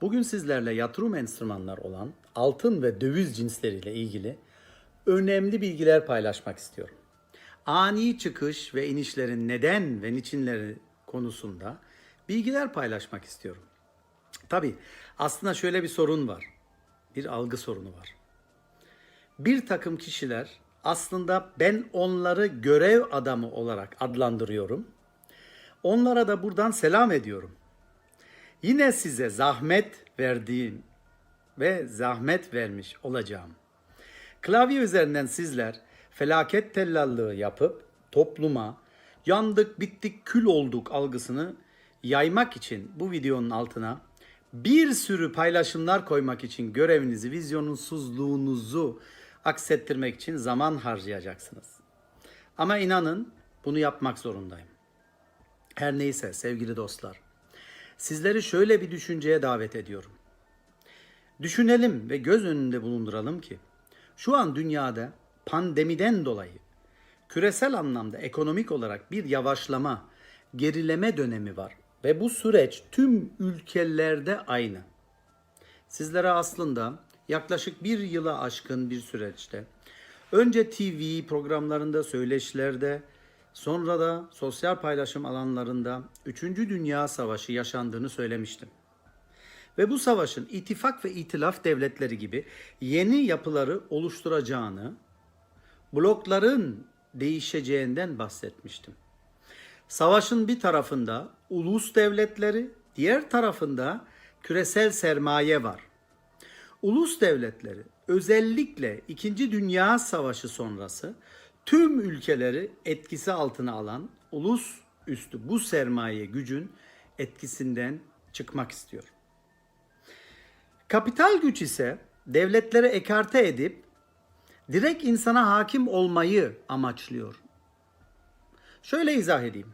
Bugün sizlerle yatırım enstrümanlar olan altın ve döviz cinsleriyle ilgili önemli bilgiler paylaşmak istiyorum. Ani çıkış ve inişlerin neden ve niçinleri konusunda bilgiler paylaşmak istiyorum. Tabii aslında şöyle bir sorun var. Bir algı sorunu var. Bir takım kişiler aslında ben onları görev adamı olarak adlandırıyorum. Onlara da buradan selam ediyorum. Yine size zahmet verdiğim ve zahmet vermiş olacağım. Klavye üzerinden sizler felaket tellallığı yapıp topluma yandık bittik kül olduk algısını yaymak için bu videonun altına bir sürü paylaşımlar koymak için görevinizi, vizyonsuzluğunuzu aksettirmek için zaman harcayacaksınız. Ama inanın bunu yapmak zorundayım. Her neyse sevgili dostlar. Sizleri şöyle bir düşünceye davet ediyorum. Düşünelim ve göz önünde bulunduralım ki şu an dünyada pandemiden dolayı küresel anlamda ekonomik olarak bir yavaşlama, gerileme dönemi var ve bu süreç tüm ülkelerde aynı. Sizlere aslında yaklaşık bir yıla aşkın bir süreçte önce TV programlarında, söyleşilerde, sonra da sosyal paylaşım alanlarında 3. Dünya Savaşı yaşandığını söylemiştim. Ve bu savaşın ittifak ve itilaf devletleri gibi yeni yapıları oluşturacağını, blokların değişeceğinden bahsetmiştim. Savaşın bir tarafında ulus devletleri, diğer tarafında küresel sermaye var. Ulus devletleri özellikle 2. Dünya Savaşı sonrası tüm ülkeleri etkisi altına alan ulus üstü bu sermaye gücün etkisinden çıkmak istiyor. Kapital güç ise devletleri ekarte edip direkt insana hakim olmayı amaçlıyor. Şöyle izah edeyim.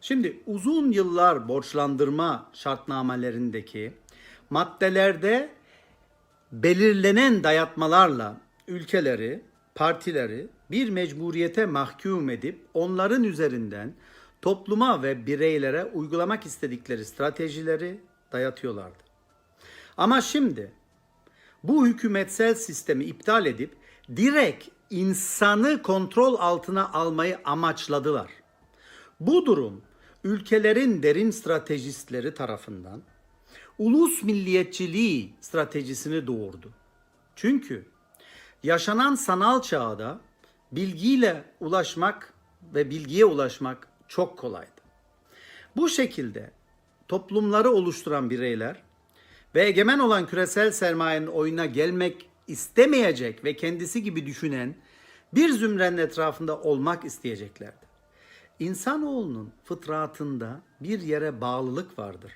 Şimdi uzun yıllar borçlandırma şartnamelerindeki maddelerde belirlenen dayatmalarla ülkeleri, partileri bir mecburiyete mahkum edip onların üzerinden topluma ve bireylere uygulamak istedikleri stratejileri dayatıyorlardı. Ama şimdi bu hükümetsel sistemi iptal edip direkt insanı kontrol altına almayı amaçladılar. Bu durum ülkelerin derin stratejistleri tarafından ulus milliyetçiliği stratejisini doğurdu. Çünkü yaşanan sanal çağda bilgiyle ulaşmak ve bilgiye ulaşmak çok kolaydı. Bu şekilde toplumları oluşturan bireyler ve egemen olan küresel sermayenin oyuna gelmek istemeyecek ve kendisi gibi düşünen bir zümrenin etrafında olmak isteyeceklerdi. İnsanoğlunun fıtratında bir yere bağlılık vardır.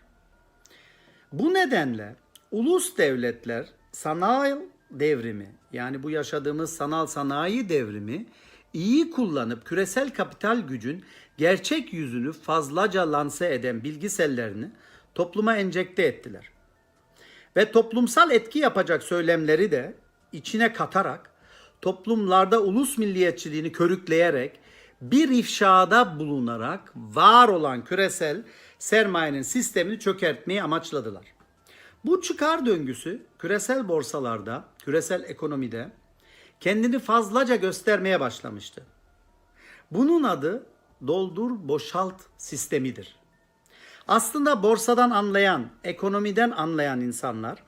Bu nedenle ulus devletler sanal devrimi yani bu yaşadığımız sanal sanayi devrimi iyi kullanıp küresel kapital gücün gerçek yüzünü fazlaca lanse eden bilgisellerini topluma enjekte ettiler. Ve toplumsal etki yapacak söylemleri de içine katarak toplumlarda ulus milliyetçiliğini körükleyerek bir ifşada bulunarak var olan küresel sermayenin sistemini çökertmeyi amaçladılar. Bu çıkar döngüsü küresel borsalarda, küresel ekonomide kendini fazlaca göstermeye başlamıştı. Bunun adı doldur boşalt sistemidir. Aslında borsadan anlayan, ekonomiden anlayan insanlar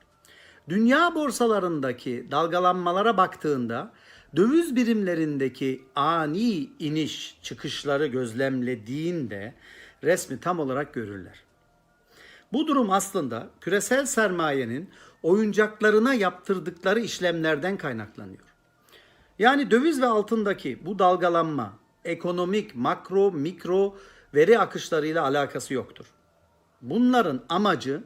dünya borsalarındaki dalgalanmalara baktığında döviz birimlerindeki ani iniş çıkışları gözlemlediğinde resmi tam olarak görürler. Bu durum aslında küresel sermayenin oyuncaklarına yaptırdıkları işlemlerden kaynaklanıyor. Yani döviz ve altındaki bu dalgalanma ekonomik, makro, mikro veri akışlarıyla alakası yoktur. Bunların amacı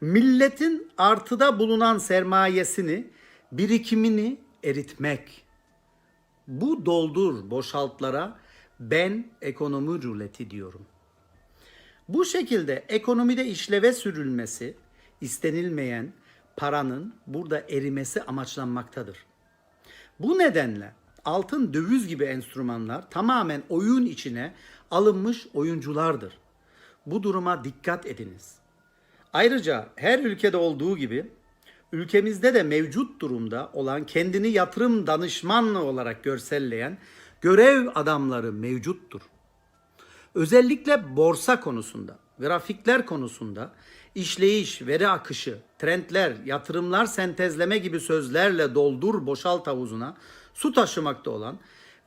milletin artıda bulunan sermayesini, birikimini eritmek. Bu doldur boşaltlara ben ekonomi ruleti diyorum. Bu şekilde ekonomide işleve sürülmesi, istenilmeyen paranın burada erimesi amaçlanmaktadır. Bu nedenle altın döviz gibi enstrümanlar tamamen oyun içine alınmış oyunculardır. Bu duruma dikkat ediniz. Ayrıca her ülkede olduğu gibi ülkemizde de mevcut durumda olan kendini yatırım danışmanlığı olarak görselleyen görev adamları mevcuttur. Özellikle borsa konusunda, grafikler konusunda işleyiş, veri akışı, trendler, yatırımlar sentezleme gibi sözlerle doldur boşalt havuzuna su taşımakta olan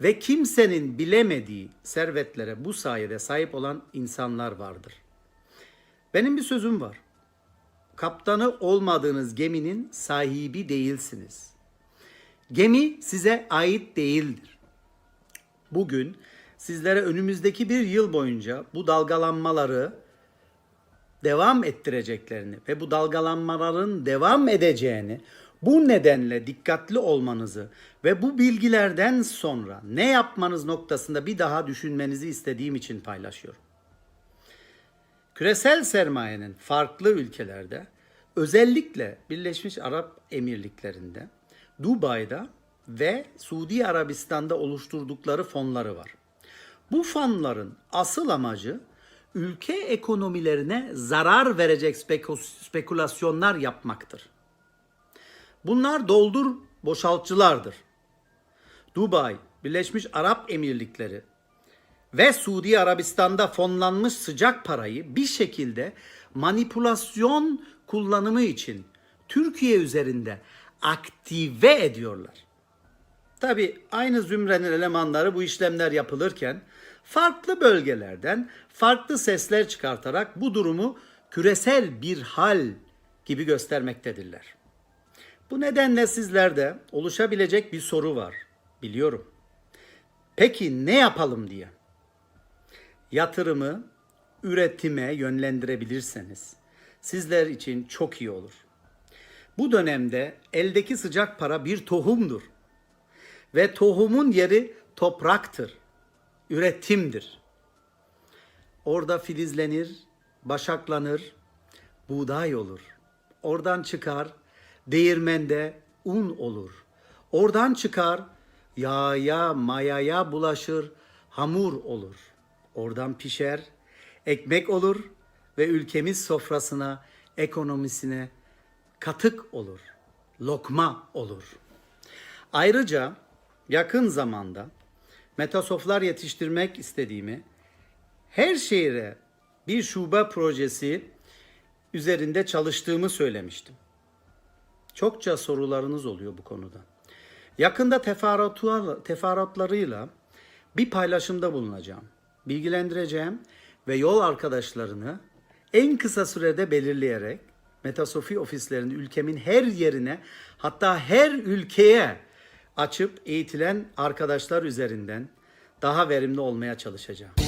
ve kimsenin bilemediği servetlere bu sayede sahip olan insanlar vardır. Benim bir sözüm var. Kaptanı olmadığınız geminin sahibi değilsiniz. Gemi size ait değildir. Bugün sizlere önümüzdeki bir yıl boyunca bu dalgalanmaları devam ettireceklerini ve bu dalgalanmaların devam edeceğini bu nedenle dikkatli olmanızı ve bu bilgilerden sonra ne yapmanız noktasında bir daha düşünmenizi istediğim için paylaşıyorum. Küresel sermayenin farklı ülkelerde özellikle Birleşmiş Arap Emirlikleri'nde, Dubai'de ve Suudi Arabistan'da oluşturdukları fonları var. Bu fonların asıl amacı ülke ekonomilerine zarar verecek spekülasyonlar yapmaktır. Bunlar doldur boşaltçılardır. Dubai, Birleşmiş Arap Emirlikleri ve Suudi Arabistan'da fonlanmış sıcak parayı bir şekilde manipülasyon kullanımı için Türkiye üzerinde aktive ediyorlar. Tabi aynı zümrenin elemanları bu işlemler yapılırken farklı bölgelerden farklı sesler çıkartarak bu durumu küresel bir hal gibi göstermektedirler. Bu nedenle sizlerde oluşabilecek bir soru var. Biliyorum. Peki ne yapalım diye. Yatırımı üretime yönlendirebilirseniz sizler için çok iyi olur. Bu dönemde eldeki sıcak para bir tohumdur. Ve tohumun yeri topraktır. Üretimdir. Orada filizlenir, başaklanır, buğday olur. Oradan çıkar, değirmende un olur. Oradan çıkar, yağa, mayaya bulaşır, hamur olur. Oradan pişer, ekmek olur ve ülkemiz sofrasına, ekonomisine katık olur, lokma olur. Ayrıca yakın zamanda metasoflar yetiştirmek istediğimi, her şehire bir şube projesi üzerinde çalıştığımı söylemiştim. Çokça sorularınız oluyor bu konuda. Yakında teferruatlarıyla bir paylaşımda bulunacağım. Bilgilendireceğim ve yol arkadaşlarını en kısa sürede belirleyerek Metasofi ofislerini ülkemin her yerine hatta her ülkeye açıp eğitilen arkadaşlar üzerinden daha verimli olmaya çalışacağım.